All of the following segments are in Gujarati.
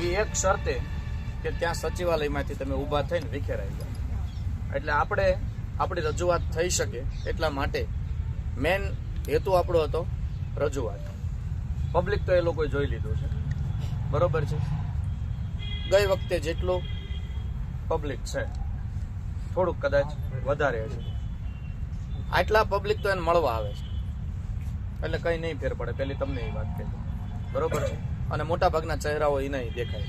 એ એક શરતે કે ત્યાં સચિવાલયમાંથી તમે ઊભા થઈને વિખેરાઈ જાઓ. એટલે આપણે આપણી રજૂઆત થઈ શકે એટલા માટે મેન હેતુ આપણો હતો રજૂઆત. પબ્લિક તો એ લોકોએ જોઈ લીધું છે. બરોબર છે? ગઈ વખતે જેટલું પબ્લિક છે, થોડુંક કદાચ વધારે છે આટલા પબ્લિક તો એને મળવા આવે છે. એટલે કંઈ નહીં ફેર પડે. પેલી તમને એ વાત કહી બરોબર છે? અને મોટાભાગના ચહેરાઓ એ નહીં દેખાય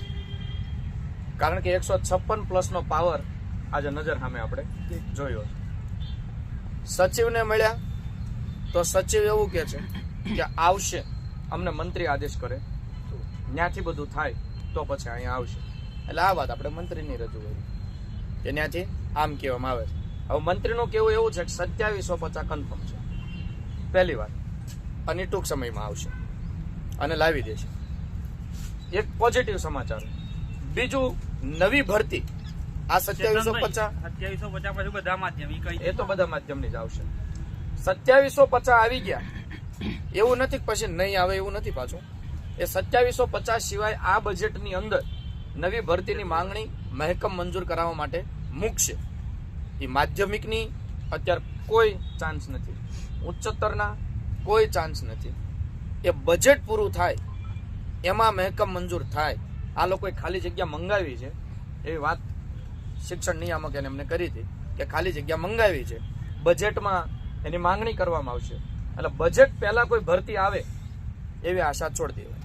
કારણ કે એકસો છપ્પન પ્લસનો પાવર આજે નજર સામે આપણે જોયો સચિવને મળ્યા તો સચિવ એવું કે છે કે આવશે, અમને મંત્રી આદેશ કરે. ત્યાંથી બધું થાય તો પછી અહીંયા આવશે. એટલે આ વાત આપણે મંત્રીની રજૂ કરી. કે ત્યાંથી આમ કહેવામાં આવે છે. હવે મંત્રીનું કેવું એવું છે કે સત્યાવીસો પચાસ કન્ફર્મ છે. પહેલી વાત, અને ટૂંક સમયમાં આવશે. અને લાવી દેશે. એક પોઝિટિવ સમાચાર. બીજું નવી ભરતી. આ સત્યાવીસો પચાસ. સત્યાવીસો પચાસ પછી બધા માધ્યમ એ તો બધા માધ્યમની જ આવશે. સત્યાવીસો પચાસ આવી ગયા. એવું નથી પછી નહીં આવે એવું નથી પાછું. એ સત્યાવીસો પચાસ સિવાય આ બજેટની અંદર નવી ભરતીની માંગણી મહેકમ મંજૂર કરાવવા માટે મૂકશે. એ માધ્યમિકની અત્યારે કોઈ ચાન્સ નથી. ઉચ્ચતરના કોઈ ચાન્સ નથી. એ બજેટ પૂરું થાય એમાં મહેકમ મંજૂર થાય. આ લોકોએ ખાલી જગ્યા મંગાવી છે. એવી વાત શિક્ષણ નિયામક એને એમને કરી હતી કે ખાલી જગ્યા મંગાવી છે. બજેટમાં એની માંગણી કરવામાં આવશે. એટલે બજેટ પહેલાં કોઈ ભરતી આવે એવી આશા છોડી દેવાની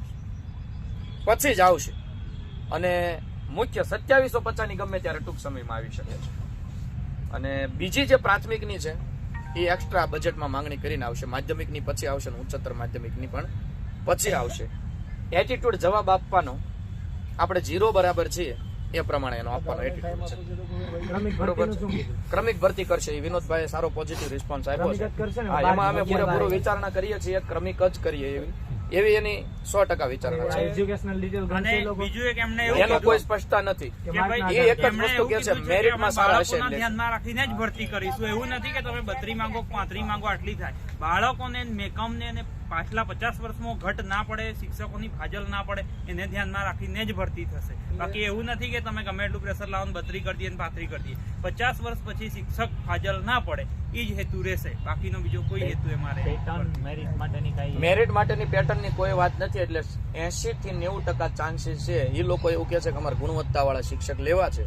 પછી જ આવશે. અને મુખ્ય સત્યાવીસો પચાસની ગમે ત્યારે ટૂંક સમયમાં આવી શકે છે. અને બીજી જે પ્રાથમિકની છે, એ એક્સ્ટ્રા બજેટમાં માંગણી કરીને આવશે. માધ્યમિકની પછી આવશે અને ઉચ્ચતર માધ્યમિકની પણ પછી આવશે. એટીટ્યુડ જવાબ આપવાનો. આપણે જીરો બરાબર છીએ એ પ્રમાણે એનો આપવાનો એટીટ્યુડ છે. બરોબર? ક્રમિક ભરતી કરશે. એ વિનોદભાઈ સારો પોઝિટિવ રિસ્પોન્સ આપ્યો છે. એમાં અમે પૂરેપૂરો વિચારણા કરીએ છીએ ક્રમિક જ કરીએ એવી. એવી એની સો ટકા વિચારણા છે. એજ્યુકેશનલ ડિટેલ બીજું એક એમને એવું એનો કોઈ સ્પષ્ટતા નથી. એ એક જ વસ્તુ કે છે, મેરિટમાં સારા હશે ધ્યાનમાં રાખીને જ ભરતી કરીશું. એવું નથી કે તમે બત્રી માંગો પાંત્રી માંગો આટલી થાય. બાળકોને મેકમને અને પાછલા પચાસ વર્ષમાં ઘટ ના પડે શિક્ષકોની ફાજલ ના પડે એને ધ્યાનમાં રાખીને જ ભરતી થશે. બાકી એવું નથી કે તમે ગમે એટલું પ્રેશર લાવો ને બત્રી કરી દઈએ ને પાંત્રી કરી દઈએ. પચાસ વર્ષ પછી શિક્ષક ફાજલ ના પડે. એ જ હેતુ રહેશે. બાકીનો બીજો કોઈ હેતુ એ મારે મેરિટ માટેની કઈ મેરિટ માટેની પેટર્નની કોઈ વાત નથી એટલે એસી થી નેવું ટકા ચાન્સીસ છે. એ લોકો એવું કહે છે કે અમારે ગુણવત્તાવાળા શિક્ષક લેવા છે.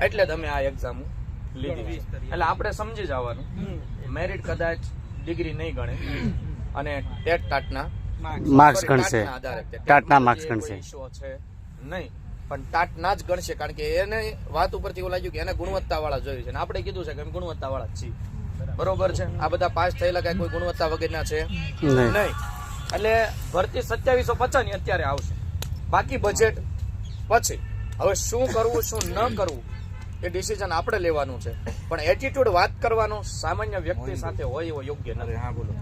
એટલે તમે આ એક્ઝામ લીધી એટલે આપણે સમજી જવાનું. મેરિટ કદાચ ડિગ્રી નહીં ગણે અને ટેટ ટાટના માર્ક્સ ગણશે. ટાટના ટેટ માર્ક્સ ગણશે. છે નહીં. પણ ટાટના જ ગણશે કારણ કે એને વાત ઉપરથી એવું લાગ્યું કે એને ગુણવત્તાવાળા જોયું છે. અને આપણે કીધું છે કે અમે ગુણવત્તાવાળા જ છીએ. બરોબર છે. આ બધા પાસ થયેલા કઈ કોઈ ગુણવત્તા વગેરેના છે? નહીં. એટલે ભરતી સત્યાવીસો પચાસની અત્યારે આવશે. બાકી બજેટ પછી. હવે શું કરવું શું ન કરવું એ ડિસિઝન આપણે લેવાનું છે. પણ એટીટ્યુડ વાત કરવાનો સામાન્ય વ્યક્તિ સાથે હોય એવો યોગ્ય નથી. હા બોલો.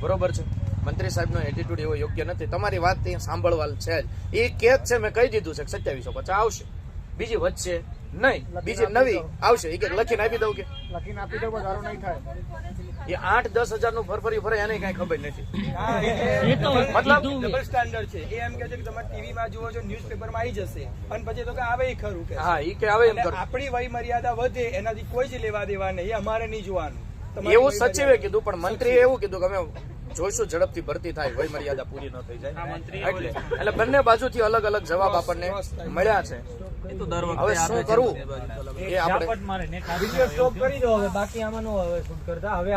બરોબર છે. મંત્રી સાહેબનો એટીટ્યુડ એવો યોગ્ય નથી. તમારી વાત ત્યાં સાંભળવા છે જ. એ કેદ છે મેં કહી દીધું છે સત્યાવીસો પચાસ આવશે. બીજી વચ્ચે નહીં બીજી નવી આવશે. એ કે લખીને આપી દઉં કે? લખીને આપી દઉં વધારો નહીં થાય. એ આઠ દસ હજારનું ફરફરી ફરે એને કઈ ખબર નથી. મતલબ ડબલ સ્ટાન્ડર્ડ છે. એ એમ કે છે કે તમે ટીવી માં જુઓ છો ન્યૂઝપેપરમાં આવી જશે. અને પછી તો કે આવે એ ખરું કે. હા એ કે આવે એમ કરું આપણી વય મર્યાદા વધે એનાથી કોઈ જ લેવા દેવા નહીં. અમારે નહીં જોવાનું. એવું સચિવે કીધું પણ મંત્રીએ એવું કીધું કે અમે જોઈશું ઝડપથી ભરતી થાય વય મર્યાદા પૂરી ન થઈ જાય. એટલે એટલે બંને બાજુથી અલગ અલગ જવાબ આપણને મળ્યા છે. હવે શું કરવું એ આપણે વીડિયો સ્ટોપ કરી દો હવે બાકી આમાં નો હવે શૂટ કરતા. હવે